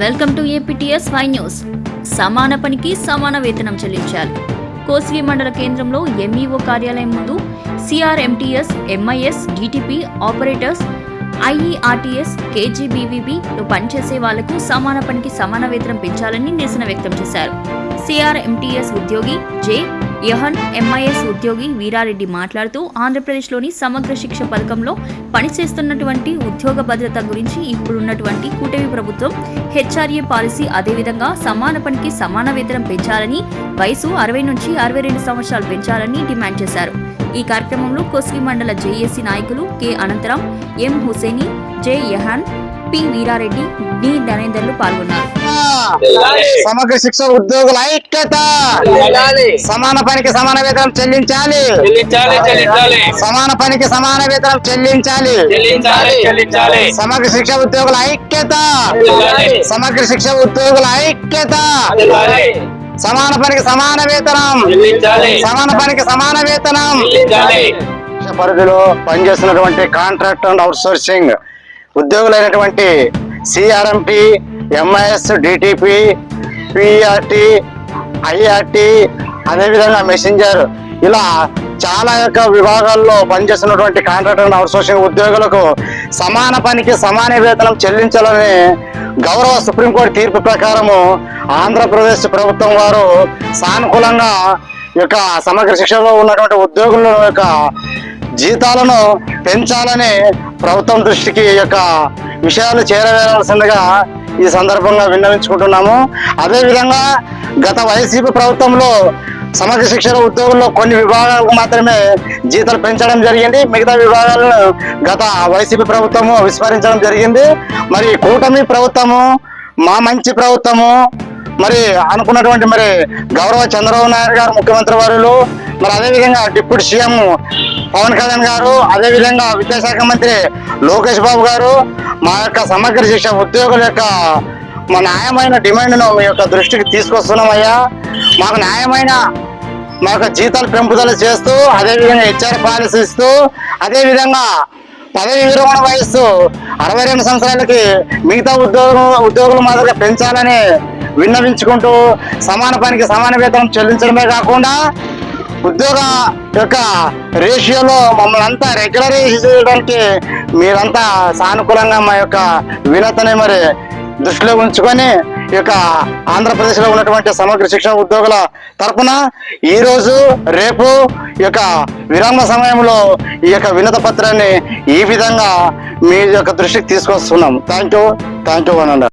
Welcome to APTS five news. సమాన పనికి సమాన వేతనం చెల్లించాలి. కోస్గి మండల కేంద్రంలో ఎంఈఓ కార్యాలయం ముందు CRMTS MIS DTP operators IERTS కేజీబీవీబీలో పనిచేసే వాళ్ళకు సమాన పనికి సమాన వేతనం పెంచాలని నిరసన వ్యక్తం చేశారు. సిఆర్ఎంటీఎస్ ఉద్యోగి జే యహన్ ఎంఐఎస్ ఉద్యోగి వీరారెడ్డి మాట్లాడుతూ ఆంధ్రప్రదేశ్లోని సమగ్ర శిక్ష పథకంలో పనిచేస్తున్నటువంటి ఉద్యోగ భద్రత గురించి ఇప్పుడున్నటువంటి కూటమి ప్రభుత్వం హెచ్ఆర్ఏ పాలసీ అదేవిధంగా సమాన పనికి సమాన వేతనం పెంచాలని వయసు అరవై నుంచి అరవై రెండు సంవత్సరాలు పెంచాలని డిమాండ్ చేశారు. ఈ కార్యక్రమంలో కోస్గి మండల జేఏసీ నాయకులు కె అనంతరం M Husseini J Yahan P Veerareddy D నరేందర్లు పాల్గొన్నారు. సమగ్ర శిక్ష ఉద్యోగుల ఐక్యత. సమాన పనికి సమాన వేతనం చెల్లించాలి. చెల్లించాలి చెల్లించాలి. సమాన పనికి సమాన వేతనం చెల్లించాలి. చెల్లించాలి చెల్లించాలి. సమగ్ర శిక్ష ఉద్యోగుల ఐక్యత. సమగ్ర శిక్ష ఉద్యోగుల ఐక్యత. సమాన పనికి సమాన వేతనం. చెల్లించాలి. సమాన పనికి సమాన వేతనం. పరిధిలో పనిచేస్తున్నటువంటి contract and outsourcing ఉద్యోగులైనటువంటి CRMP MIS DTP PRT IRT అదేవిధంగా మెసెంజర్ ఇలా చాలా యొక్క విభాగాల్లో పనిచేస్తున్నటువంటి కాంట్రాక్టర్ అండ్ అవుట్సోర్సింగ్ ఉద్యోగులకు సమాన పనికి సమాన వేతనం చెల్లించాలని గౌరవ సుప్రీంకోర్టు తీర్పు ప్రకారము ఆంధ్రప్రదేశ్ ప్రభుత్వం వారు సానుకూలంగా యొక్క సమగ్ర శిక్షణలో ఉన్నటువంటి ఉద్యోగుల యొక్క జీతాలను పెంచాలని ప్రభుత్వం దృష్టికి ఈ యొక్క విషయాలు చేరవేయాల్సిందిగా ఈ సందర్భంగా విన్నవించుకుంటున్నాము. అదేవిధంగా గత వైసీపీ ప్రభుత్వంలో సమగ్ర శిక్షణ ఉద్యోగుల్లో కొన్ని విభాగాలకు మాత్రమే జీతాలు పెంచడం జరిగింది. మిగతా విభాగాలను గత వైసీపీ ప్రభుత్వము విస్మరించడం జరిగింది. మరి కూటమి ప్రభుత్వము మా మంచి ప్రభుత్వము మరి అనుకున్నటువంటి మరి గౌరవ చంద్రబాబు నాయుడు గారు ముఖ్యమంత్రి వారులు మరి అదేవిధంగా డిప్యూటీ సీఎం పవన్ కళ్యాణ్ గారు అదేవిధంగా విద్యాశాఖ మంత్రి లోకేష్ బాబు గారు మా యొక్క సమగ్ర శిక్ష ఉద్యోగుల యొక్క మా న్యాయమైన డిమాండ్ను మీ యొక్క దృష్టికి తీసుకొస్తున్నామయ్యా మాకు న్యాయమైన మా యొక్క జీతాలు పెంపుదల చేస్తూ అదేవిధంగా హెచ్ఆర్ పాలసీ ఇస్తూ అదేవిధంగా పదవి విరమణ వయస్సు అరవై రెండు సంవత్సరాలకి మిగతా ఉద్యోగం ఉద్యోగుల మాదిరిగా పెంచాలని విన్నవించుకుంటూ సమాన పనికి సమాన వేతనం చెల్లించడమే కాకుండా ఉద్యోగ యొక్క రేషియోలో మమ్మల్ని అంతా రెగ్యులరైజ్ చేయడానికి మీరంతా సానుకూలంగా మా యొక్క వినతని మరి దృష్టిలో ఉంచుకొని ఈ యొక్క ఆంధ్రప్రదేశ్లో ఉన్నటువంటి సమగ్ర శిక్షణ ఉద్యోగుల తరపున ఈ రోజు రేపు ఈ యొక్క విరామ సమయంలో ఈ యొక్క వినత పత్రాన్ని ఈ విధంగా మీ యొక్క దృష్టికి తీసుకొస్తున్నాం థ్యాంక్ యూ థ్యాంక్ యూ అనండి